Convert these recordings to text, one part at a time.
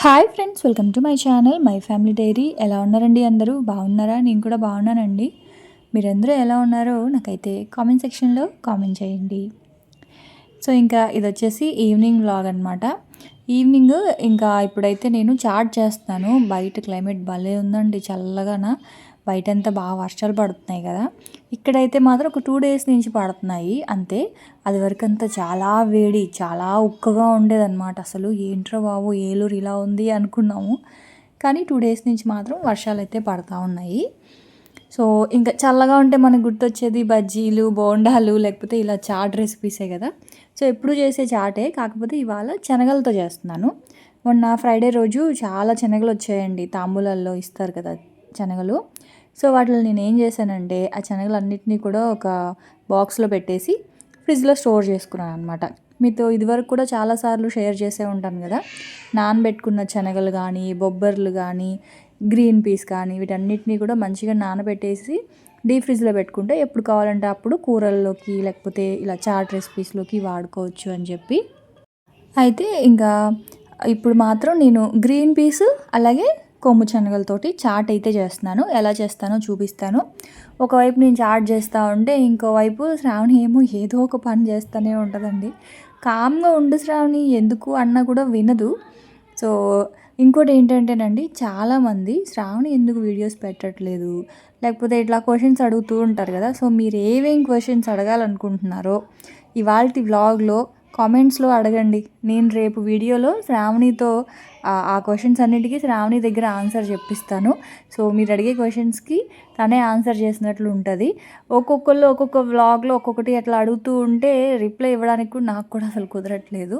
Hi friends welcome to my channel my family diary ఎలా ఉన్నారండి అందరూ? బాగున్నారా? నేను కూడా బాగున్నానండి. మీరందరూ ఎలా ఉన్నారో నాకైతే కామెంట్ సెక్షన్లో కామెంట్ చేయండి. సో ఇంకా ఇది వచ్చేసి ఈవినింగ్ వ్లాగ్ అనమాట ఈవినింగ్ ఇంకా ఇప్పుడైతే నేను చాట్ చేస్తాను బయట క్లైమేట్ భలే ఉందండి చల్లగాన. బయటంతా బాగా వర్షాలు పడుతున్నాయి కదా. ఇక్కడైతే మాత్రం ఒక టూ డేస్ నుంచి పడుతున్నాయి. అంతే. అది వరకంతా చాలా వేడి చాలా ఉక్కగా ఉండేదన్నమాట. అసలు ఏంట్రా బాబు ఏలూరు ఇలా ఉంది అనుకున్నాము. కానీ టూ డేస్ నుంచి మాత్రం వర్షాలు అయితే పడతా ఉన్నాయి. సో ఇంకా చల్లగా ఉంటే మనకు గుర్తొచ్చేది బజ్జీలు బోండాలు లేకపోతే ఇలా చాట్ రెసిపీసే కదా. సో ఎప్పుడు చేసే చాటే. కాకపోతే ఇవాళ శనగలతో చేస్తున్నాను. మొన్న ఫ్రైడే రోజు చాలా శనగలు వచ్చాయండి. తాంబూలాల్లో ఇస్తారు కదా శనగలు. సో వాటిని నేను ఏం చేశానంటే ఆ శనగలన్నింటినీ కూడా ఒక బాక్స్లో పెట్టేసి ఫ్రిడ్జ్లో స్టోర్ చేసుకున్నాను అనమాట మీతో ఇదివరకు కూడా చాలాసార్లు షేర్ చేసే ఉంటాను కదా నానబెట్టుకున్న శనగలు కానీ బొబ్బర్లు కానీ గ్రీన్ పీస్ కానీ వీటన్నిటినీ కూడా మంచిగా నానబెట్టేసి డీప్ ఫ్రిడ్జ్లో పెట్టుకుంటే ఎప్పుడు కావాలంటే అప్పుడు కూరల్లోకి లేకపోతే ఇలా చాట్ రెసిపీస్లోకి వాడుకోవచ్చు అని చెప్పి. అయితే ఇంకా ఇప్పుడు మాత్రం నేను గ్రీన్ పీస్ అలాగే కొమ్ము శనగలతోటి చాట్ అయితే చేస్తున్నాను. ఎలా చేస్తానో చూపిస్తాను. ఒకవైపు నేను చాట్ చేస్తూ ఉంటే ఇంకోవైపు శ్రావణి ఏమో ఏదో ఒక పని చేస్తూనే ఉంటుందండి. కామ్గా ఉండు శ్రావణి ఎందుకు అన్నా కూడా వినదు. సో ఇంకోటి ఏంటంటేనండి చాలామంది శ్రావణి ఎందుకు వీడియోస్ పెట్టట్లేదు? లేకపోతే ఇట్లా క్వశ్చన్స్ అడుగుతూ ఉంటారు కదా. సో మీరు ఏమేం క్వశ్చన్స్ అడగాలనుకుంటున్నారో ఇవాళ వ్లాగ్లో కామెంట్స్లో అడగండి. నేను రేపు వీడియోలో శ్రావణితో ఆ క్వశ్చన్స్ అన్నిటికీ శ్రావణి దగ్గర ఆన్సర్ చెప్పిస్తాను. సో మీరు అడిగే క్వశ్చన్స్కి తనే ఆన్సర్ చేసినట్లు ఉంటుంది. ఒక్కొక్కళ్ళు ఒక్కొక్క వ్లాగ్లో ఒక్కొక్కటి అట్లా అడుగుతూ ఉంటే రిప్లై ఇవ్వడానికి కూడా నాకు కూడా అసలు కుదరట్లేదు.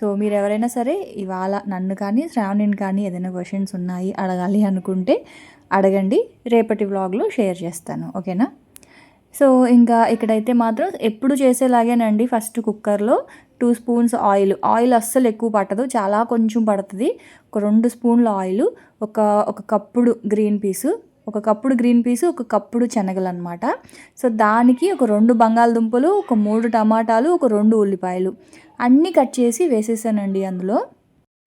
సో మీరు ఎవరైనా సరే ఇవాళ నన్ను కానీ శ్రావణిని కానీ ఏదైనా క్వశ్చన్స్ ఉన్నాయి అడగాలి అనుకుంటే అడగండి. రేపటి వ్లాగ్లో షేర్ చేస్తాను. ఓకేనా? సో ఇంకా ఇక్కడైతే మాత్రం ఎప్పుడు చేసేలాగేనండి ఫస్ట్ కుక్కర్లో టూ స్పూన్స్ ఆయిల్. ఆయిల్ అస్సలు ఎక్కువ పట్టదు. చాలా కొంచెం పడుతుంది. ఒక రెండు స్పూన్ల ఆయిల్ ఒక ఒక కప్పుడు గ్రీన్ పీసు ఒక కప్పుడు గ్రీన్ పీస్ ఒక కప్పుడు శనగలు అనమాట సో దానికి ఒక రెండు బంగాళదుంపలు ఒక మూడు టమాటాలు ఒక రెండు ఉల్లిపాయలు అన్నీ కట్ చేసి వేసేసానండి అందులో.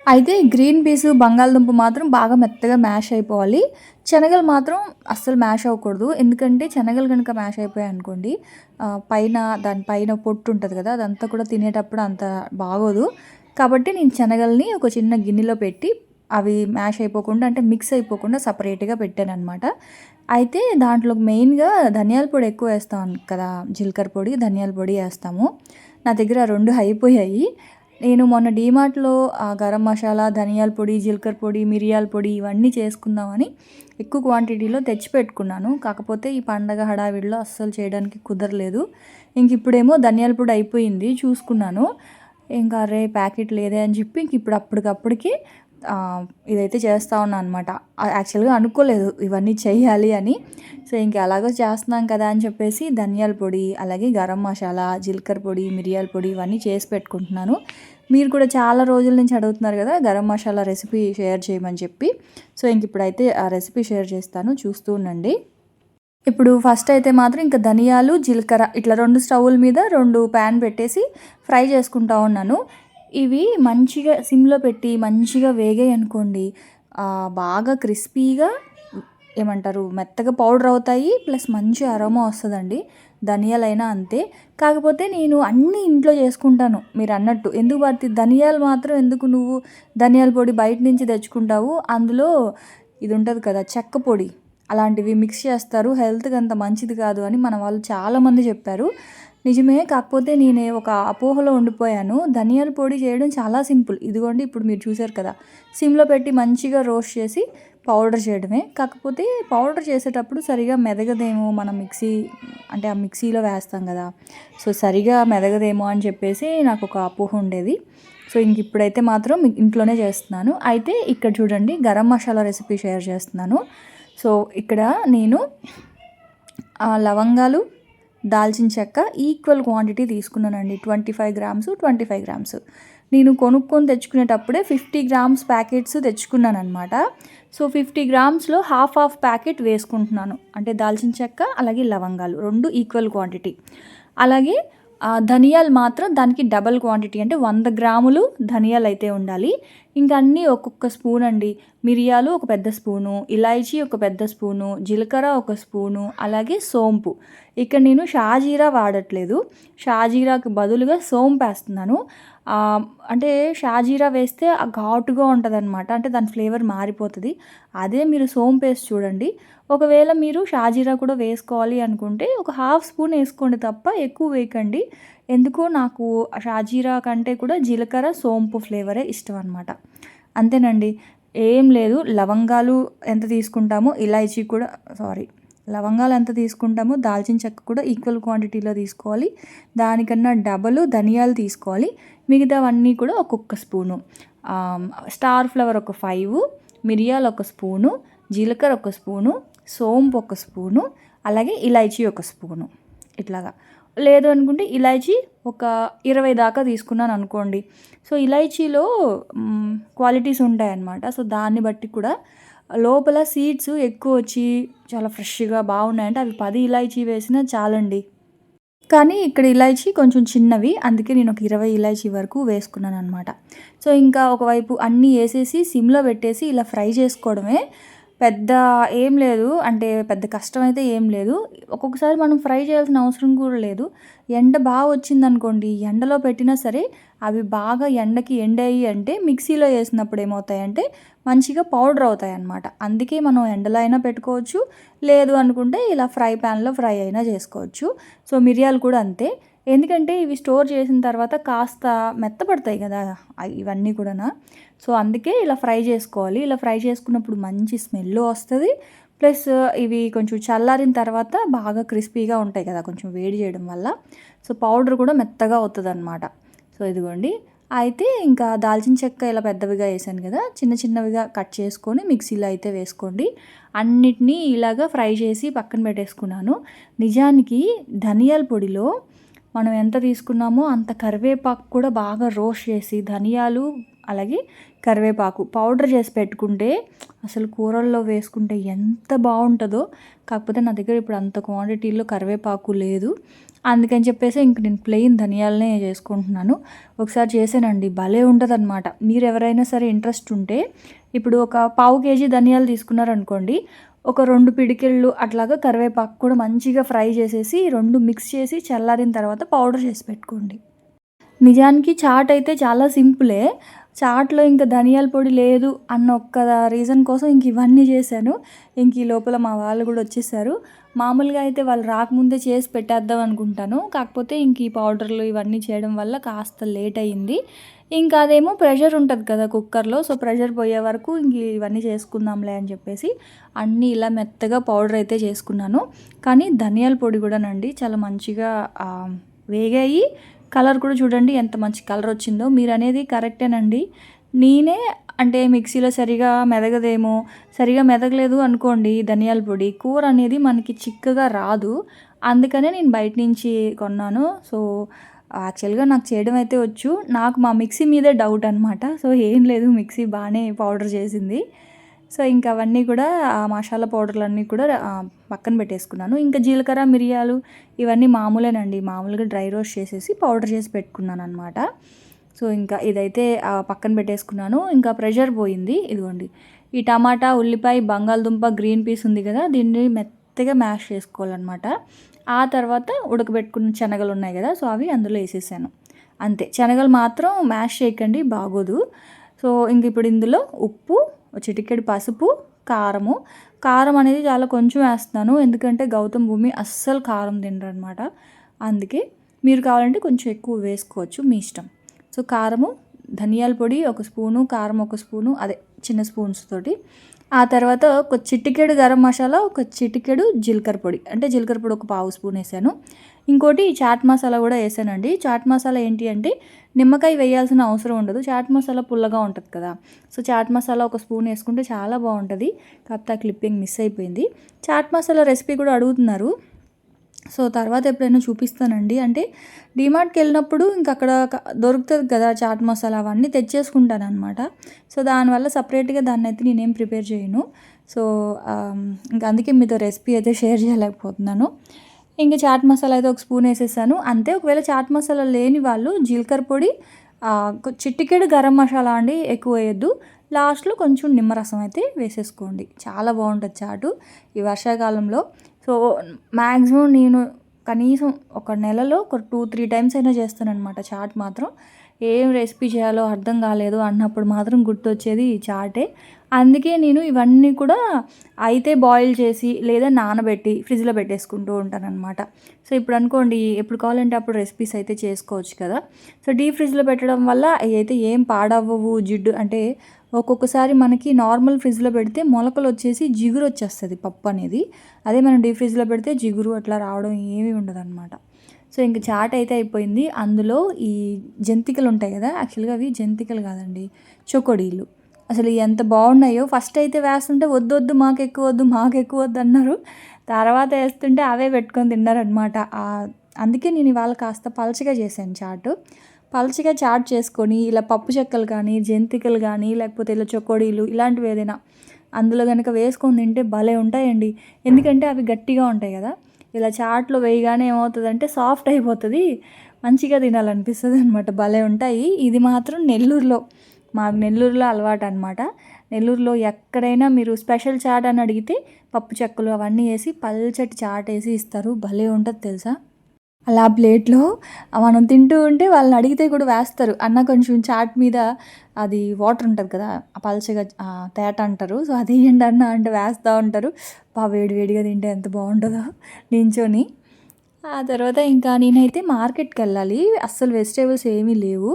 అయితే గ్రీన్ పీస్ బంగాళదుంప మాత్రం బాగా మెత్తగా మ్యాష్ అయిపోవాలి. శనగలు మాత్రం అస్సలు మ్యాష్ అవ్వకూడదు. ఎందుకంటే శనగలు కనుక మ్యాష్ అయిపోయాయి అనుకోండి పైన దానిపైన పొట్టు ఉంటుంది కదా అదంతా కూడా తినేటప్పుడు అంత బాగోదు. కాబట్టి నేను శనగల్ని ఒక చిన్న గిన్నెలో పెట్టి అవి మ్యాష్ అయిపోకుండా అంటే మిక్స్ అయిపోకుండా సపరేట్గా పెట్టాను అనమాట అయితే దాంట్లో మెయిన్గా ధనియాల పొడి ఎక్కువ వేస్తాం కదా జీలకర్ర పొడి ధనియాల పొడి వేస్తాము. నా దగ్గర రెండు అయిపోయాయి. నేను మొన్న డీమార్ట్లో గరం మసాలా ధనియాల పొడి జీలకర్ర పొడి మిరియాల పొడి ఇవన్నీ చేసుకుందామని ఎక్కువ క్వాంటిటీలో తెచ్చి పెట్టుకున్నాను కాకపోతే ఈ పండగ హడావిడిలో అస్సలు చేయడానికి కుదరలేదు. ఇంక ఇప్పుడేమో ధనియాల పొడి అయిపోయింది చూసుకున్నాను. ఇంకా రే ప్యాకెట్ లేదే అని చెప్పి ఇంక ఇప్పుడు అప్పటికప్పటికి ఇదైతే చేస్తూ ఉన్నాను అనమాట యాక్చువల్గా అనుకోలేదు ఇవన్నీ చేయాలి అని. సో ఇంకా అలాగో చేస్తున్నాం కదా అని చెప్పేసి ధనియాల పొడి అలాగే గరం మసాలా జీలకర్ర పొడి మిరియాల పొడి ఇవన్నీ చేసి పెట్టుకుంటున్నాను. మీరు కూడా చాలా రోజుల నుంచి అడుగుతున్నారు కదా గరం మసాలా రెసిపీ షేర్ చేయమని చెప్పి. సో ఇంక ఇప్పుడైతే ఆ రెసిపీ షేర్ చేస్తాను చూస్తూ ఉండండి. ఇప్పుడు ఫస్ట్ అయితే మాత్రం ఇంకా ధనియాలు జీలకర్ర ఇట్లా రెండు స్టవ్ల మీద రెండు ప్యాన్ పెట్టేసి ఫ్రై చేసుకుంటా ఉన్నాను. ఇవి మంచిగా సిమ్లో పెట్టి మంచిగా వేగాయి అనుకోండి బాగా క్రిస్పీగా ఏమంటారు మెత్తగా పౌడర్ అవుతాయి ప్లస్ మంచి అరోమా వస్తుందండి ధనియాలైనా అంతే. కాకపోతే నేను అన్నీ ఇంట్లో చేసుకుంటాను మీరు అన్నట్టు. ఎందుకు పడుతుంది ధనియాలు మాత్రం ఎందుకు నువ్వు ధనియాల పొడి బయట నుంచి తెచ్చుకుంటావు? అందులో ఇది ఉంటుంది కదా చెక్క పొడి. అలాంటివి మిక్స్ చేస్తారు హెల్త్కి అంత మంచిది కాదు అని మన వాళ్ళు చాలామంది చెప్పారు. నిజమే కాకపోతే నేను ఒక అపోహలో ఉండిపోయాను. ధనియాల పొడి చేయడం చాలా సింపుల్. ఇదిగోండి ఇప్పుడు మీరు చూసారు కదా. సిమ్లో పెట్టి మంచిగా రోస్ట్ చేసి పౌడర్ చేయడమే. కాకపోతే పౌడర్ చేసేటప్పుడు సరిగా మెదగదేమో మనం మిక్సీ అంటే ఆ మిక్సీలో వేస్తాం కదా. సో సరిగా మెదగదేమో అని చెప్పేసి నాకు ఒక అపోహ ఉండేది. సో ఇంక ఇప్పుడైతే మాత్రం ఇంట్లోనే చేస్తున్నాను. అయితే ఇక్కడ చూడండి గరం మసాలా రెసిపీ షేర్ చేస్తున్నాను. సో ఇక్కడ నేను లవంగాలు దాల్చిన చెక్క ఈక్వల్ క్వాంటిటీ తీసుకున్నానండి. Twenty five grams twenty five grams. నేను కొనుక్కొని తెచ్చుకునేటప్పుడే ఫిఫ్టీ గ్రామ్స్ ప్యాకెట్స్ తెచ్చుకున్నాను అనమాట సో ఫిఫ్టీ గ్రామ్స్లో హాఫ్ హాఫ్ ప్యాకెట్ వేసుకుంటున్నాను. అంటే దాల్చిన చెక్క అలాగే లవంగాలు రెండు ఈక్వల్ క్వాంటిటీ. అలాగే ధనియాలు మాత్రం దానికి డబల్ క్వాంటిటీ అంటే వంద గ్రాములు ధనియాలు అయితే ఉండాలి. ఇంకా అన్నీ ఒక్కొక్క స్పూన్ అండి. మిరియాలు ఒక పెద్ద స్పూను ఇలాయచీ ఒక పెద్ద స్పూను జీలకర్ర ఒక స్పూను అలాగే సోంపు. ఇక్కడ నేను షాజీరా వాడట్లేదు. షాజీరాకు బదులుగా సోంపు వేస్తున్నాను. అంటే షాజీరా వేస్తే ఆ ఘాటుగా ఉంటుంది అనమాట అంటే దాని ఫ్లేవర్ మారిపోతుంది. అదే మీరు సోంపు పేస్ట్ చూడండి. ఒకవేళ మీరు షాజీరా కూడా వేసుకోవాలి అనుకుంటే ఒక హాఫ్ స్పూన్ వేసుకోండి తప్ప ఎక్కువ వేయకండి. ఎందుకో నాకు షాజీరా కంటే కూడా జీలకర్ర సోంపు ఫ్లేవరే ఇష్టం అనమాట అంతేనండి. ఏం లేదు. లవంగాలు ఎంత తీసుకుంటామో ఇలాచీ కూడా సారీ. లవంగాలు ఎంత తీసుకుంటామో దాల్చిన చెక్క కూడా ఈక్వల్ క్వాంటిటీలో తీసుకోవాలి. దానికన్నా డబల్ ధనియాలు తీసుకోవాలి. మిగతావన్నీ కూడా ఒక్కొక్క స్పూను. స్టార్ ఫ్లవర్ ఒక ఫైవ్ మిరియాలు ఒక స్పూను జీలకర్ర ఒక స్పూను సోంపు ఒక స్పూను అలాగే ఇలైచీ ఒక స్పూను. ఇట్లాగా. లేదు అనుకుంటే ఇలైచీ ఒక ఇరవై దాకా తీసుకున్నాను అనుకోండి. సో ఇలైచీలో క్వాలిటీస్ ఉంటాయన్నమాట. సో దాన్ని బట్టి కూడా లోపల సీడ్స్ ఎక్కువ వచ్చి చాలా ఫ్రెష్గా బాగున్నాయంటే అవి పది ఇలాచీ వేసినా చాలండి. కానీ ఇక్కడ ఇలాచీ కొంచెం చిన్నవి అందుకే నేను ఒక ఇరవై ఇలాచీ వరకు వేసుకున్నాను అనమాట సో ఇంకా ఒకవైపు అన్నీ వేసేసి సిమ్లో పెట్టేసి ఇలా ఫ్రై చేసుకోవడమే పెద్ద ఏం లేదు అంటే పెద్ద కష్టం అయితే ఏం లేదు. ఒక్కొక్కసారి మనం ఫ్రై చేయాల్సిన అవసరం కూడా లేదు. ఎండ బాగా వచ్చిందనుకోండి ఎండలో పెట్టినా సరే అవి బాగా ఎండకి ఎండాయి అంటే మిక్సీలో వేసినప్పుడు ఏమవుతాయంటే మంచిగా పౌడర్ అవుతాయి అన్నమాట అందుకే మనం ఎండలో అయినా పెట్టుకోవచ్చు లేదు అనుకుంటే ఇలా ఫ్రై ప్యాన్లో ఫ్రై అయినా చేసుకోవచ్చు. సో మిరియాలు కూడా అంతే. ఎందుకంటే ఇవి స్టోర్ చేసిన తర్వాత కాస్త మెత్తపడతాయి కదా ఇవన్నీ కూడా సో అందుకే ఇలా ఫ్రై చేసుకోవాలి. ఇలా ఫ్రై చేసుకున్నప్పుడు మంచి స్మెల్ వస్తుంది. ప్లస్ ఇవి కొంచెం చల్లారిన తర్వాత బాగా క్రిస్పీగా ఉంటాయి కదా కొంచెం వేడి చేయడం వల్ల. సో పౌడర్ కూడా మెత్తగా అవుతుంది అనమాట సో ఇదిగోండి. అయితే ఇంకా దాల్చిన చెక్క ఇలా పెద్దవిగా వేసాను కదా చిన్న చిన్నవిగా కట్ చేసుకొని మిక్సీలో అయితే వేసుకోండి. అన్నిటినీ ఇలాగా ఫ్రై చేసి పక్కన పెట్టేసుకున్నాను. నిజానికి ధనియాల పొడిలో మనం ఎంత తీసుకున్నామో అంత కరివేపాకు కూడా బాగా రోస్ట్ చేసి ధనియాలు అలాగే కరివేపాకు పౌడర్ చేసి పెట్టుకుంటే అసలు కూరల్లో వేసుకుంటే ఎంత బాగుంటుందో. కాకపోతే నా దగ్గర ఇప్పుడు అంత క్వాంటిటీలో కరివేపాకు లేదు. అందుకని చెప్పేసి ఇంక నేను ప్లెయిన్ ధనియాలనే చేసుకుంటున్నాను. ఒకసారి చేసానండి భలే ఉంటుంది అనమాట మీరు ఎవరైనా సరే ఇంట్రెస్ట్ ఉంటే ఇప్పుడు ఒక పావు కేజీ ధనియాలు తీసుకున్నారనుకోండి ఒక రెండు పిడికిళ్ళు అట్లాగా కరివేపాకు కూడా మంచిగా ఫ్రై చేసేసి రెండు మిక్స్ చేసి చల్లారిన తర్వాత పౌడర్ చేసి పెట్టుకోండి. నిజానికి చాట్ అయితే చాలా సింపులే చాట్లో ఇంకా ధనియాల పొడి లేదు అన్న ఒక్క రీజన్ కోసం ఇంక ఇవన్నీ చేశాను. ఇంక ఈ లోపల మా వాళ్ళు కూడా వచ్చేసారు. మామూలుగా అయితే వాళ్ళు రాకముందే చేసి పెట్టేద్దాం అనుకుంటాను. కాకపోతే ఇంక ఈ పౌడర్లు ఇవన్నీ చేయడం వల్ల కాస్త లేట్ అయ్యింది. ఇంకా అదేమో ప్రెషర్ ఉంటుంది కదా కుక్కర్లో సో ప్రెషర్ పోయే వరకు ఇంక ఇవన్నీ చేసుకుందాంలే అని చెప్పేసి అన్నీ ఇలా మెత్తగా పౌడర్ అయితే చేసుకున్నాను. కానీ ధనియాల పొడి కూడానండి చాలా మంచిగా వేగాయి. కలర్ కూడా చూడండి ఎంత మంచి కలర్ వచ్చిందో. మీరు అనేది కరెక్టేనండి. నేనే అంటే మిక్సీలో సరిగా మెదగదేమో? సరిగా మెదగలేదు అనుకోండి ధనియాల పొడి. కూర అనేది మనకి చిక్కగా రాదు. అందుకనే నేను బయట నుంచి కొన్నాను. సో యాక్చువల్గా నాకు చేయడం అయితే వచ్చు. నాకు మా మిక్సీ మీదే డౌట్ అనమాట సో ఏం లేదు మిక్సీ బాగానే పౌడర్ చేసింది. సో ఇంకా అవన్నీ కూడా ఆ మసాలా పౌడర్లు అన్నీ కూడా పక్కన పెట్టేసుకున్నాను. ఇంకా జీలకర్ర మిరియాలు ఇవన్నీ మామూలేనండి. మామూలుగా డ్రై రోస్ట్ చేసేసి పౌడర్ చేసి పెట్టుకున్నాను అనమాట సో ఇంకా ఇదైతే పక్కన పెట్టేసుకున్నాను. ఇంకా ప్రెషర్ పోయింది. ఇదిగోండి. ఈ టమాటా ఉల్లిపాయ బంగాళదుంప గ్రీన్ పీస్ ఉంది కదా దీన్ని మెత్తగా మ్యాష్ చేసుకోవాలన్నమాట. ఆ తర్వాత ఉడకబెట్టుకున్న శనగలు ఉన్నాయి కదా సో అవి అందులో వేసేసాను. అంతే. శనగలు మాత్రం మ్యాష్ చేయకండి బాగోదు. సో ఇంక ఇప్పుడు ఇందులో ఉప్పు చిటికెడు పసుపు కారము. కారం అనేది చాలా కొంచెం వేస్తున్నాను. ఎందుకంటే గౌతమ్ భూమి అస్సలు కారం తినరు అనమాట అందుకే మీరు కావాలంటే కొంచెం ఎక్కువ వేసుకోవచ్చు మీ ఇష్టం. సో కారము ధనియాల పొడి ఒక స్పూను కారం ఒక స్పూను అదే చిన్న స్పూన్స్ తోటి. ఆ తర్వాత ఒక చిటికెడు గరం మసాలా ఒక చిటికెడు జీలకర్ర పొడి. అంటే జీలకర్ర పొడి ఒక పావు స్పూన్ వేసాను. ఇంకోటి చాట్ మసాలా కూడా వేసానండి. చాట్ మసాలా ఏంటి అంటే నిమ్మకాయ వేయాల్సిన అవసరం ఉండదు. చాట్ మసాలా పుల్లగా ఉంటుంది కదా. సో చాట్ మసాలా ఒక స్పూన్ వేసుకుంటే చాలా బాగుంటుంది. కాకపోతే ఆ క్లిప్పింగ్ మిస్ అయిపోయింది. చాట్ మసాలా రెసిపీ కూడా అడుగుతున్నారు. సో తర్వాత ఎప్పుడైనా చూపిస్తానండి. అంటే డిమార్ట్కి వెళ్ళినప్పుడు ఇంకా అక్కడ దొరుకుతుంది కదా చాట్ మసాలా అవన్నీ తెచ్చేసుకుంటాను అనమాట సో దానివల్ల సపరేట్గా దాన్ని అయితే నేనేం ప్రిపేర్ చేయను. సో ఇంకా అందుకే మీతో రెసిపీ అయితే షేర్ చేయలేకపోతున్నాను. ఇంకా చాట్ మసాలా అయితే ఒక స్పూన్ వేసేసాను. అంతే ఒకవేళ చాట్ మసాలా లేని వాళ్ళు జీలకర్ర పొడి చిట్టికెడు గరం మసాలా అండి ఎక్కువ వేయద్దు. లాస్ట్లో కొంచెం నిమ్మరసం అయితే వేసేసుకోండి. చాలా బాగుంటుంది చాటు. ఈ వర్షాకాలంలో సో మ్యాక్సిమం నేను కనీసం ఒక నెలలో ఒక టూ త్రీ టైమ్స్ అయినా చేస్తాను అనమాట చాట్ మాత్రం. ఏం రెసిపీ చేయాలో అర్థం కాలేదు అన్నప్పుడు మాత్రం గుర్తొచ్చేది ఈ చాటే. అందుకే నేను ఇవన్నీ కూడా అయితే బాయిల్ చేసి లేదా నానబెట్టి ఫ్రిడ్జ్లో పెట్టేసుకుంటూ ఉంటానన్నమాట. సో ఇప్పుడు అనుకోండి ఎప్పుడు కావాలంటే అప్పుడు రెసిపీస్ అయితే చేసుకోవచ్చు కదా. సో డీప్ ఫ్రిడ్జ్లో పెట్టడం వల్ల అవి అయితే ఏం పాడవ్వవు జిడ్డు అంటే ఒక్కొక్కసారి మనకి నార్మల్ ఫ్రిడ్జ్లో పెడితే మొలకలు వచ్చేసి జిగురు వచ్చేస్తుంది పప్పు అనేది అదే మనం డీప్ ఫ్రిడ్జ్లో పెడితే జిగురు అట్లా రావడం ఏమీ ఉండదు అనమాట సో ఇంక చాట్ అయితే అయిపోయింది. అందులో ఈ జంతికలు ఉంటాయి కదా యాక్చువల్గా అవి జంతికలు కాదండి చొకొడీలు. అసలు ఎంత బాగున్నాయో ఫస్ట్ అయితే వేస్తుంటే వద్దు వద్దు మాకు ఎక్కువ వద్దు మాకు ఎక్కువ వద్దు అన్నారు. తర్వాత వేస్తుంటే అవే పెట్టుకొని తిన్నారనమాట అందుకే నేను ఇవాళ కాస్త పలచగా చేశాను చాటు. పలచగా చాట్ చేసుకొని ఇలా పప్పు చెక్కలు కానీ జంతికలు కానీ లేకపోతే ఇలా చొకోడీలు ఇలాంటివి ఏదైనా అందులో కనుక వేసుకొని తింటే భలే ఉంటాయండి. ఎందుకంటే అవి గట్టిగా ఉంటాయి కదా. ఇలా చాట్లో వేయగానే ఏమవుతుందంటే సాఫ్ట్ అయిపోతుంది. మంచిగా తినాలనిపిస్తుంది అనమాట భలే ఉంటాయి. ఇది మాత్రం నెల్లూరులో మాకు నెల్లూరులో అలవాటు అనమాట నెల్లూరులో ఎక్కడైనా మీరు స్పెషల్ చాట్ అని అడిగితే పప్పు చెక్కలు అవన్నీ వేసి పల్చటి చాట్ వేసి ఇస్తారు. భలే ఉంటుంది తెలుసా? అలా ప్లేట్లో మనం తింటూ ఉంటే వాళ్ళని అడిగితే కూడా వేస్తారు. అన్న కొంచెం చాట్ మీద అది వాటర్ ఉంటుంది కదా పలచగా తేట అంటారు. సో అది వేయండి అన్న అంటే వేస్తూ ఉంటారు. బా వేడి వేడిగా తింటే ఎంత బాగుంటుందో. నించొని ఆ తర్వాత ఇంకా నేనైతే మార్కెట్కి వెళ్ళాలి అస్సలు వెజిటేబుల్స్ ఏమీ లేవు.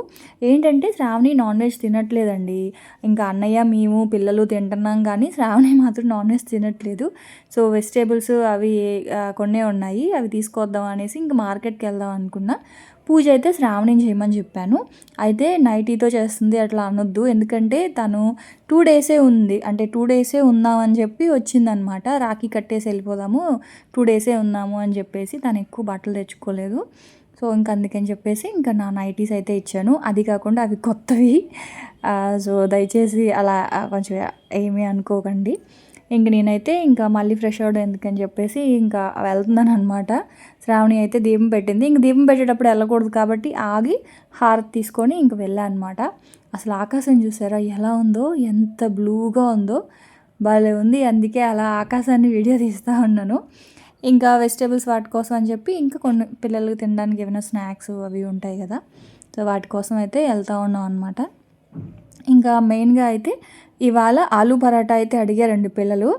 ఏంటంటే శ్రావణి నాన్ వెజ్ తినట్లేదండి. ఇంకా అన్నయ్య మేము పిల్లలు తింటున్నాం కానీ శ్రావణి మాత్రం నాన్ వెజ్ తినట్లేదు. సో వెజిటేబుల్స్ అవి కొన్నే ఉన్నాయి. అవి తీసుకొద్దాం అనేసి ఇంకా మార్కెట్కి వెళ్దాం అనుకున్నా. పూజ అయితే శ్రావణిని చేయమని చెప్పాను. అయితే నైటీతో చేస్తుంది అట్లా అనొద్దు. ఎందుకంటే తను టూ డేసే ఉంది. అంటే టూ డేసే ఉందామని చెప్పి వచ్చిందనమాట. రాఖీ కట్టేసి వెళ్ళిపోదాము. టూ డేసే ఉన్నాము అని చెప్పేసి తను ఎక్కువ బట్టలు తెచ్చుకోలేదు. సో ఇంక అందుకని చెప్పేసి ఇంకా నా నైటీస్ అయితే ఇచ్చాను. అది కాకుండా అవి కొత్తవి. సో దయచేసి అలా కొంచెం ఏమీ అనుకోకండి. ఇంక నేనైతే ఇంకా మళ్ళీ ఫ్రెష్ అవ్వడం ఎందుకని చెప్పేసి ఇంకా వెళ్తున్నాను అనమాట శ్రావణి అయితే దీపం పెట్టింది. ఇంక దీపం పెట్టేటప్పుడు వెళ్ళకూడదు కాబట్టి ఆగి హారతి తీసుకొని ఇంక వెళ్ళా అనమాట అసలు ఆకాశం చూసారా ఎలా ఉందో ఎంత బ్లూగా ఉందో. భలే ఉంది. అందుకే అలా ఆకాశాన్ని వీడియో తీస్తూ ఉన్నాను. ఇంకా వెజిటేబుల్స్ వాటి కోసం అని చెప్పి ఇంకా కొన్ని పిల్లలకి తినడానికి ఏమైనా స్నాక్స్ అవి ఉంటాయి కదా. సో వాటి కోసం అయితే వెళ్తూ ఉన్నాం అనమాట ఇంకా మెయిన్గా అయితే ఇవాళ ఆలూ పరాటా అయితే అడిగారండి పిల్లలు.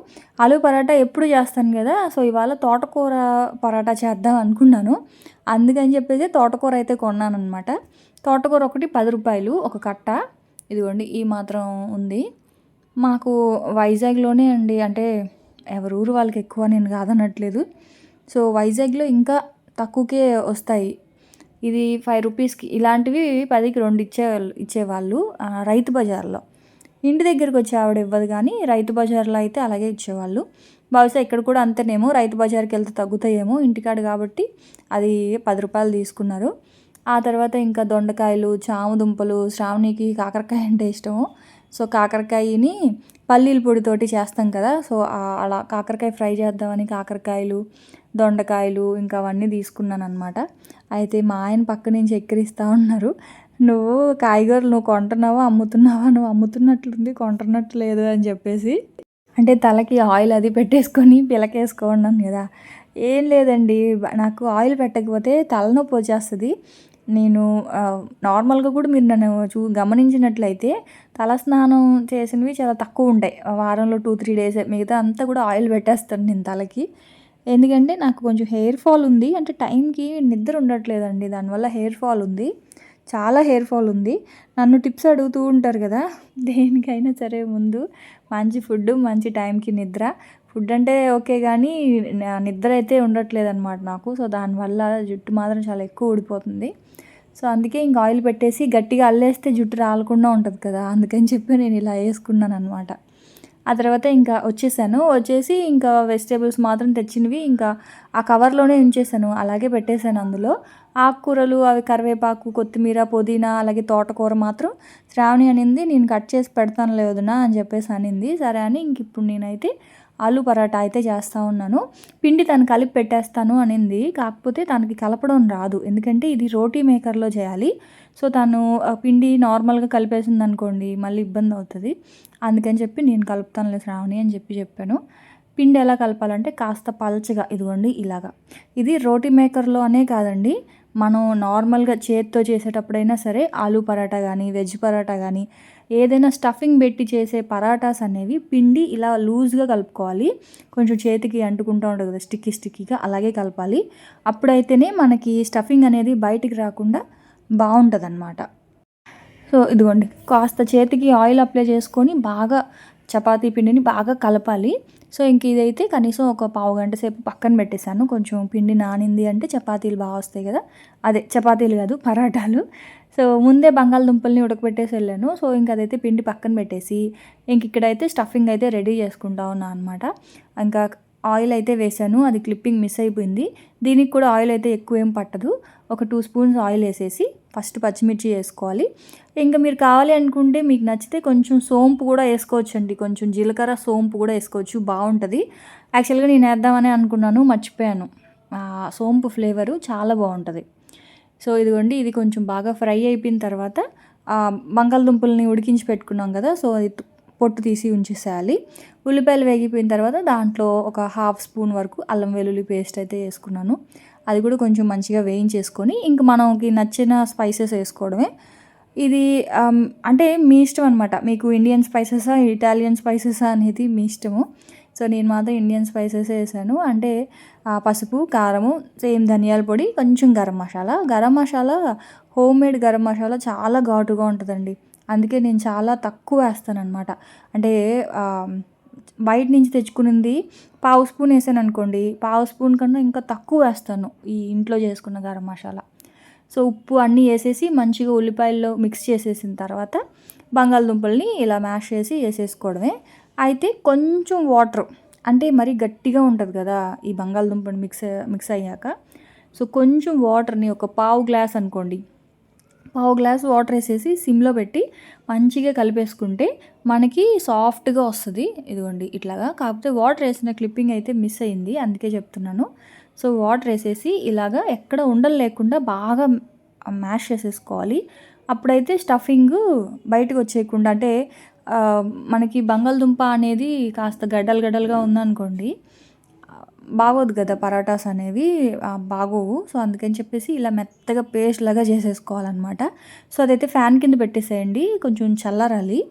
ఆలూ పరాటా ఎప్పుడు చేస్తాను కదా సో ఇవాళ తోటకూర పరాటా చేద్దాం అనుకున్నాను. అందుకని చెప్పేసి తోటకూర అయితే కొన్నాను అనమాట తోటకూర ఒకటి పది రూపాయలు ఒక కట్ట. ఇదిగోండి ఈ మాత్రం ఉంది. మాకు వైజాగ్లోనే అండి అంటే ఎవరు ఊరు వాళ్ళకి ఎక్కువ నేను కాదనట్లేదు. సో వైజాగ్లో ఇంకా తక్కువకే వస్తాయి. ఇది ఫైవ్ రూపీస్కి ఇలాంటివి పదికి రెండు ఇచ్చే ఇచ్చేవాళ్ళు రైతు బజార్లో. ఇంటి దగ్గరికి వచ్చి ఆవిడ ఇవ్వదు కానీ రైతు బజార్లో అయితే అలాగే ఇచ్చేవాళ్ళు. బహుశా ఇక్కడ కూడా అంతేనేమో రైతు బజార్కి వెళ్తే తగ్గుతాయేమో ఇంటికాడ కాబట్టి అది పది రూపాయలు తీసుకున్నారు. ఆ తర్వాత ఇంకా దొండకాయలు చామదుంపలు శ్రావణికి కాకరకాయ అంటే ఇష్టము. సో కాకరకాయని పల్లీల పొడితోటి చేస్తాం కదా సో అలా కాకరకాయ ఫ్రై చేద్దామని కాకరకాయలు దొండకాయలు ఇంకా అవన్నీ తీసుకున్నాను అనమాట అయితే మా ఆయన పక్క నుంచి ఎక్కిరిస్తూ ఉన్నారు. నువ్వు కాయగూరలు నువ్వు కొంటున్నావా? అమ్ముతున్నావా? నువ్వు అమ్ముతున్నట్లుంది కొంటున్నట్టు లేదు అని చెప్పేసి అంటే తలకి ఆయిల్ అది పెట్టేసుకొని పిలకేసుకోండి కదా. ఏం లేదండి నాకు ఆయిల్ పెట్టకపోతే తలనొప్పి వచ్చేస్తుంది. నేను నార్మల్గా కూడా మీరు నన్ను చూ గమనించినట్లయితే తల స్నానం చేసినవి చాలా తక్కువ ఉంటాయి. వారంలో టూ త్రీ డేస్ మిగతా అంతా కూడా ఆయిల్ పెట్టేస్తాను నేను తలకి. ఎందుకంటే నాకు కొంచెం హెయిర్ ఫాల్ ఉంది. అంటే టైంకి నిద్ర ఉండట్లేదండి. దానివల్ల హెయిర్ ఫాల్ ఉంది. చాలా హెయిర్ ఫాల్ ఉంది. నన్ను టిప్స్ అడుగుతూ ఉంటారు కదా దేనికైనా సరే ముందు మంచి ఫుడ్ మంచి టైంకి నిద్ర. ఫుడ్ అంటే ఓకే కానీ నిద్ర అయితే ఉండట్లేదు అనమాట నాకు. సో దానివల్ల జుట్టు మాత్రం చాలా ఎక్కువ ఊడిపోతుంది. సో అందుకే ఇంక ఆయిల్ పెట్టేసి గట్టిగా అల్లేస్తే జుట్టు రాలకుండా ఉంటుంది కదా అందుకని చెప్పి నేను ఇలా వేసుకున్నాను అనమాట ఆ తర్వాత ఇంకా వచ్చేసాను. వచ్చేసి ఇంకా వెజిటేబుల్స్ మాత్రం తెచ్చినవి ఇంకా ఆ కవర్లోనే ఉంచేసాను. అలాగే పెట్టేశాను అందులో. ఆకుకూరలు అవి కరివేపాకు కొత్తిమీర పుదీనా అలాగే తోటకూర మాత్రం శ్రావణి అనింది నేను కట్ చేసి పెడతాను లేదునా అని చెప్పేసి అనింది. సరే అని ఇంక ఇప్పుడు నేనైతే ఆలు పరాటా అయితే చేస్తూ ఉన్నాను. పిండి తను కలిపి పెట్టేస్తాను అనింది. కాకపోతే తనకి కలపడం రాదు. ఎందుకంటే ఇది రోటీ మేకర్లో చేయాలి. సో తను ఆ పిండి నార్మల్గా కలిపేసింది అనుకోండి మళ్ళీ ఇబ్బంది అవుతుంది అందుకని చెప్పి నేను కలుపుతానులే శ్రావణి అని చెప్పి చెప్పాను. పిండి ఎలా కలపాలంటే కాస్త పల్చగా ఇదిగోండి ఇలాగా. ఇది రోటీ మేకర్లో అనే కాదండి మనం నార్మల్గా చేత్తో చేసేటప్పుడైనా సరే ఆలూ పరాటా కానీ వెజ్ పరాటా కానీ ఏదైనా స్టఫింగ్ పెట్టి చేసే పరాటాస్ అనేవి పిండి ఇలా లూజ్గా కలుపుకోవాలి. కొంచెం చేతికి అంటుకుంటూ ఉంటుంది కదా స్టిక్కీ స్టిక్కీగా అలాగే కలపాలి. అప్పుడైతేనే మనకి స్టఫింగ్ అనేది బయటికి రాకుండా బాగుంటుంది అన్నమాట సో ఇదిగోండి కాస్త చేతికి ఆయిల్ అప్లై చేసుకొని బాగా చపాతీ పిండిని బాగా కలపాలి. సో ఇంక ఇదైతే కనీసం ఒక పావు గంట సేపు పక్కన పెట్టేశాను. కొంచెం పిండి నానింది అంటే చపాతీలు బాగా వస్తాయి కదా. అదే చపాతీలు కాదు పరాటాలు. సో ముందే బంగాళదుంపల్ని ఉడకబెట్టేసి వెళ్ళాను. సో ఇంక అదైతే పిండి పక్కన పెట్టేసి ఇంక ఇక్కడైతే స్టఫింగ్ అయితే రెడీ చేసుకుంటా ఉన్నా అనమాట ఇంకా ఆయిల్ అయితే వేసాను అది క్లిప్పింగ్ మిస్ అయిపోయింది. దీనికి కూడా ఆయిల్ అయితే ఎక్కువ ఏం పట్టదు. ఒక టూ స్పూన్స్ ఆయిల్ వేసేసి ఫస్ట్ పచ్చిమిర్చి వేసుకోవాలి. ఇంకా మీరు కావాలి అనుకుంటే మీకు నచ్చితే కొంచెం సోంపు కూడా వేసుకోవచ్చండి. కొంచెం జీలకర్ర సోంపు కూడా వేసుకోవచ్చు బాగుంటుంది. యాక్చువల్గా నేను వేద్దామని అనుకున్నాను మర్చిపోయాను. సోంపు ఫ్లేవరు చాలా బాగుంటుంది. సో ఇదిగోండి ఇది కొంచెం బాగా ఫ్రై అయిపోయిన తర్వాత బంగాళదుంపల్ని ఉడికించి పెట్టుకున్నాం కదా సో అది పొట్టు తీసి ఉంచేసేయాలి. ఉల్లిపాయలు వేగిపోయిన తర్వాత దాంట్లో ఒక హాఫ్ స్పూన్ వరకు అల్లం వెల్లుల్లి పేస్ట్ అయితే వేసుకున్నాను. అది కూడా కొంచెం మంచిగా వేయించేసుకొని ఇంక మనకి నచ్చిన స్పైసెస్ వేసుకోవడమే. ఇది అంటే మీ ఇష్టం అనమాట మీకు ఇండియన్ స్పైసెసా ఇటాలియన్ స్పైసెసా అనేది మీ ఇష్టము. సో నేను మాత్రం ఇండియన్ స్పైసెస్ వేసాను. అంటే పసుపు కారము సేమ్ ధనియాల పొడి కొంచెం గరం మసాలా. గరం మసాలా హోమ్ మేడ్ గరం మసాలా చాలా ఘాటుగా ఉంటుందండి. అందుకే నేను చాలా తక్కువ వేస్తాను అనమాట అంటే బయట నుంచి తెచ్చుకునింది పావు స్పూన్ వేసాను అనుకోండి పావు స్పూన్ కన్నా ఇంకా తక్కువ వేస్తాను ఈ ఇంట్లో చేసుకున్న గరం మసాలా. సో ఉప్పు అన్నీ వేసేసి మంచిగా ఉల్లిపాయల్లో మిక్స్ చేసేసిన తర్వాత బంగాళదుంపల్ని ఇలా మ్యాష్ చేసి వేసేసుకోవడమే. అయితే కొంచెం వాటర్ అంటే మరీ గట్టిగా ఉంటుంది కదా ఈ బంగాళదుంపని మిక్స్ మిక్స్ అయ్యాక. సో కొంచెం వాటర్ని ఒక పావు గ్లాస్ అనుకోండి పావు గ్లాస్ వాటర్ వేసేసి సిమ్లో పెట్టి మంచిగా కలిపేసుకుంటే మనకి సాఫ్ట్గా వస్తుంది. ఇదిగోండి ఇట్లాగా. కాకపోతే వాటర్ వేసిన క్లిప్పింగ్ అయితే మిస్ అయింది అందుకే చెప్తున్నాను. సో వాటర్ వేసేసి ఇలాగా ఎక్కడ ఉండలు లేకుండా బాగా మ్యాష్ చేసేసుకోవాలి. అప్పుడైతే స్టఫింగ్ బయటకు వచ్చేయకుండా అంటే మనకి బంగాళదుంప అనేది కాస్త గడ్డలు గడ్డలుగా ఉందనుకోండి బాగోదు కదా పరాటాస్ అనేవి బాగోవు. సో అందుకని చెప్పేసి ఇలా మెత్తగా పేస్ట్ లాగా చేసేసుకోవాలన్నమాట. సో అదైతే ఫ్యాన్ కింద పెట్టేసేయండి. కొంచెం చల్లరాలి.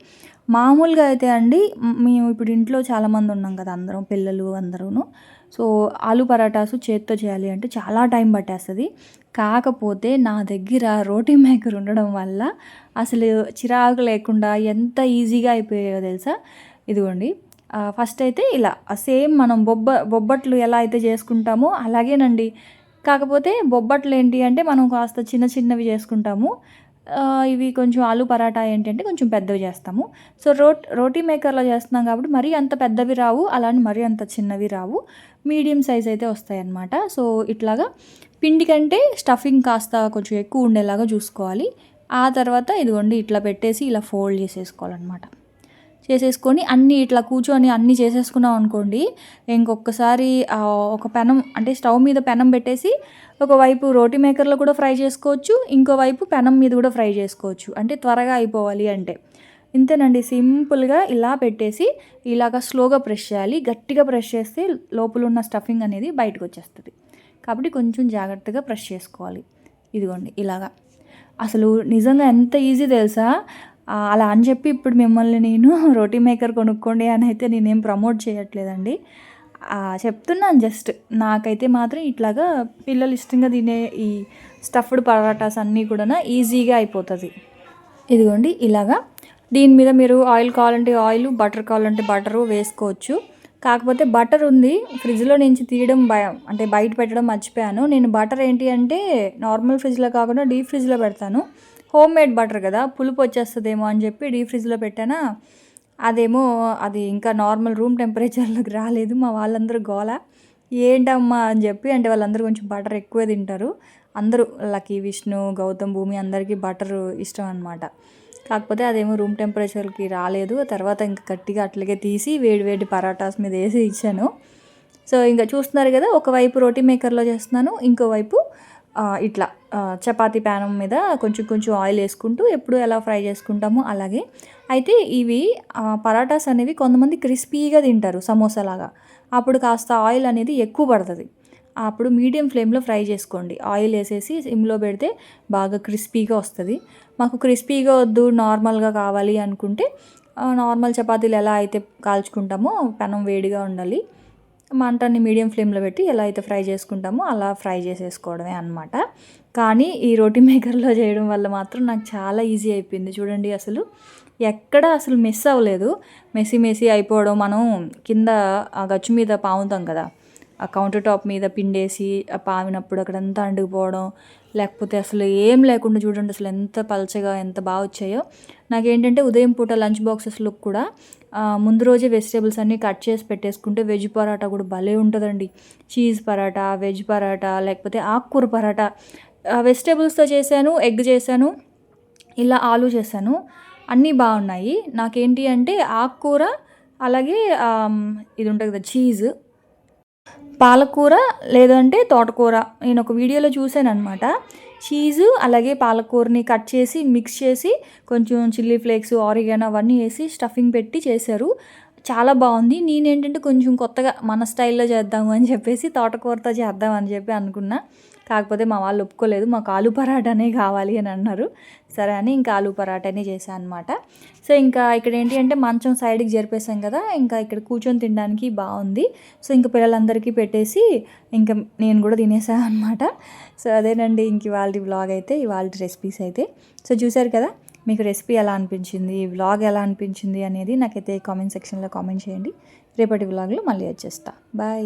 మామూలుగా అయితే అండి మేము ఇప్పుడు ఇంట్లో చాలామంది ఉన్నాం కదా అందరం పిల్లలు అందరూ సో ఆలు పరాటాసు చేత్తో చేయాలి అంటే చాలా టైం పట్టేస్తుంది. కాకపోతే నా దగ్గర రోటీ మేకర్ ఉండడం వల్ల అసలు చిరాకు లేకుండా ఎంత ఈజీగా అయిపోయాయో తెలుసా? ఇదిగోండి. ఫస్ట్ అయితే ఇలా సేమ్ మనం బొబ్బ బొబ్బట్లు ఎలా అయితే చేసుకుంటామో అలాగేనండి. కాకపోతే బొబ్బట్లు ఏంటి అంటే మనం కాస్త చిన్న చిన్నవి చేసుకుంటాము. ఇవి కొంచెం ఆలు పరాటా ఏంటంటే కొంచెం పెద్దవి చేస్తాము. సో రోట్ రోటీ మేకర్లో చేస్తున్నాం కాబట్టి మరీ అంత పెద్దవి రావు అలానే మరీ అంత చిన్నవి రావు. మీడియం సైజ్ అయితే వస్తాయి అన్నమాట సో ఇట్లాగా పిండి కంటే స్టఫింగ్ కాస్త కొంచెం ఎక్కువ ఉండేలాగా చూసుకోవాలి. ఆ తర్వాత ఇదిగోండి ఇట్లా పెట్టేసి ఇలా ఫోల్డ్ చేసేసుకోవాలన్నమాట. చేసేసుకొని అన్నీ ఇట్లా కూర్చొని అన్నీ చేసేసుకున్నాం అనుకోండి ఇంకొకసారి ఒక పెనం అంటే స్టవ్ మీద పెనం పెట్టేసి ఒకవైపు రోటీ మేకర్లో కూడా ఫ్రై చేసుకోవచ్చు ఇంకోవైపు పెనం మీద కూడా ఫ్రై చేసుకోవచ్చు. అంటే త్వరగా అయిపోవాలి అంటే. ఇంతేనండి సింపుల్గా ఇలా పెట్టేసి ఇలాగ స్లోగా ప్రెస్ చేయాలి. గట్టిగా ప్రెస్ చేస్తే లోపల ఉన్న స్టఫింగ్ అనేది బయటకు వచ్చేస్తుంది. కాబట్టి కొంచెం జాగ్రత్తగా ప్రెస్ చేసుకోవాలి. ఇదిగోండి ఇలాగా. అసలు నిజంగా ఎంత ఈజీ తెలుసా? అలా అని చెప్పి ఇప్పుడు మిమ్మల్ని నేను రోటీ మేకర్ కొనుక్కోండి అని అయితే నేనేం ప్రమోట్ చేయట్లేదండి. చెప్తున్నాను జస్ట్ నాకైతే మాత్రం ఇట్లాగా పిల్లలు ఇష్టంగా తినే ఈ స్టఫ్డ్ పరాటాస్ అన్నీ కూడా ఈజీగా అయిపోతుంది. ఇదిగోండి ఇలాగా. దీని మీద మీరు ఆయిల్ కావాలంటే ఆయిల్ బటర్ కావాలంటే బటరు వేసుకోవచ్చు. కాకపోతే బటర్ ఉంది ఫ్రిడ్జ్లో నుంచి తీయడం భయం అంటే బయట పెట్టడం మర్చిపోయాను. నేను బటర్ ఏంటి అంటే నార్మల్ ఫ్రిడ్జ్లో కాకుండా డీప్ ఫ్రిడ్జ్లో పెడతాను. హోమ్ మేడ్ బటర్ కదా పులుపు వచ్చేస్తుందేమో అని చెప్పి డీ ఫ్రిడ్జ్లో పెట్టానా? అదేమో అది ఇంకా నార్మల్ రూమ్ టెంపరేచర్లోకి రాలేదు మా వాళ్ళందరూ గోల. ఏంటమ్మా అని చెప్పి అంటే వాళ్ళందరూ కొంచెం బటర్ ఎక్కువ తింటారు. అందరూ లక్కీ విష్ణు గౌతమ్ భూమి అందరికీ బటర్ ఇష్టం అనమాట కాకపోతే అదేమో రూమ్ టెంపరేచర్కి రాలేదు తర్వాత ఇంకా గట్టిగా అట్లాగే తీసి వేడి వేడి పరాటాస్ మీద వేసి ఇచ్చాను. సో ఇంకా చూస్తున్నారు కదా ఒకవైపు రోటీ మేకర్లో చేస్తున్నాను ఇంకోవైపు ఇట్లా చపాతి చపాతీ ప్యానం మీద కొంచెం కొంచెం ఆయిల్ వేసుకుంటూ ఎప్పుడు ఎలా ఫ్రై చేసుకుంటామో అలాగే. అయితే ఇవి పరాటాస్ అనేవి కొంతమంది క్రిస్పీగా తింటారు సమోసాలాగా అప్పుడు కాస్త ఆయిల్ అనేది ఎక్కువ పడుతుంది. అప్పుడు మీడియం ఫ్లేమ్లో ఫ్రై చేసుకోండి. ఆయిల్ వేసేసి సిమ్లో పెడితే బాగా క్రిస్పీగా వస్తుంది. మాకు క్రిస్పీగా వద్దు నార్మల్గా కావాలి అనుకుంటే నార్మల్ చపాతీలు ఎలా అయితే కాల్చుకుంటామో పెనం వేడిగా ఉండాలి. మంటని మీడియం ఫ్లేమ్లో పెట్టి ఎలా అయితే ఫ్రై చేసుకుంటామో అలా ఫ్రై చేసేసుకోవడమే అనమాట కానీ ఈ రోటీ మేకర్లో చేయడం వల్ల మాత్రం నాకు చాలా ఈజీ అయిపోయింది. చూడండి అసలు ఎక్కడ అసలు మిస్ అవ్వలేదు. మెస్సి మెస్సి అయిపోవడం మనం కింద ఆ గచ్చు మీద పాముతాం కదా ఆ కౌంటర్ టాప్ మీద పిండేసి ఆ పామినప్పుడు అక్కడంతా అండుకుపోవడం లేకపోతే అసలు ఏం లేకుండా చూడండి అసలు ఎంత పలచగా ఎంత బాగా వచ్చాయో. నాకేంటంటే ఉదయం పూట లంచ్ బాక్సెస్లో కూడా ముందు రోజే వెజిటేబుల్స్ అన్నీ కట్ చేసి పెట్టేసుకుంటే వెజ్ పరాటా కూడా భలే ఉంటుందండి. చీజ్ పరాటా వెజ్ పరాటా లేకపోతే ఆకుకూర పరాటా. వెజిటేబుల్స్తో చేశాను ఎగ్ చేశాను ఇలా ఆలు చేశాను. అన్నీ బాగున్నాయి. నాకేంటి అంటే ఆకుకూర అలాగే ఇది ఉంటుంది కదా చీజ్. పాలకూర లేదంటే తోటకూర. నేను ఒక వీడియోలో చూశాను అనమాట చీజు అలాగే పాలకూరని కట్ చేసి మిక్స్ చేసి కొంచెం చిల్లీ ఫ్లేక్స్ ఆరిగానో అవన్నీ వేసి స్టఫింగ్ పెట్టి చేశారు. చాలా బాగుంది. నేనేంటంటే కొంచెం కొత్తగా మన స్టైల్లో చేద్దాము అని చెప్పేసి తోటకూరతో చేద్దాం అని చెప్పి అనుకున్నా. కాకపోతే మా వాళ్ళు ఒప్పుకోలేదు. మాకు ఆలు పరాటానే కావాలి అని అన్నారు. సరే అని ఇంకా ఆలు పరాటాని చేశాను అనమాట సో ఇంకా ఇక్కడ ఏంటి అంటే మంచం సైడ్కి జరిపేసాం కదా ఇంకా ఇక్కడ కూర్చొని తినడానికి బాగుంది. సో ఇంకా పిల్లలందరికీ పెట్టేసి ఇంకా నేను కూడా తినేసాను అనమాట. సో అదేనండి ఇంక ఇవాళ వ్లాగ్ అయితే ఇవాళ రెసిపీస్ అయితే. సో చూశారు కదా మీకు రెసిపీ ఎలా అనిపించింది ఈ వ్లాగ్ ఎలా అనిపించింది అనేది నాకైతే కామెంట్ సెక్షన్లో కామెంట్ చేయండి. రేపటి వ్లాగ్లో మళ్ళీ వచ్చేస్తా. బాయ్.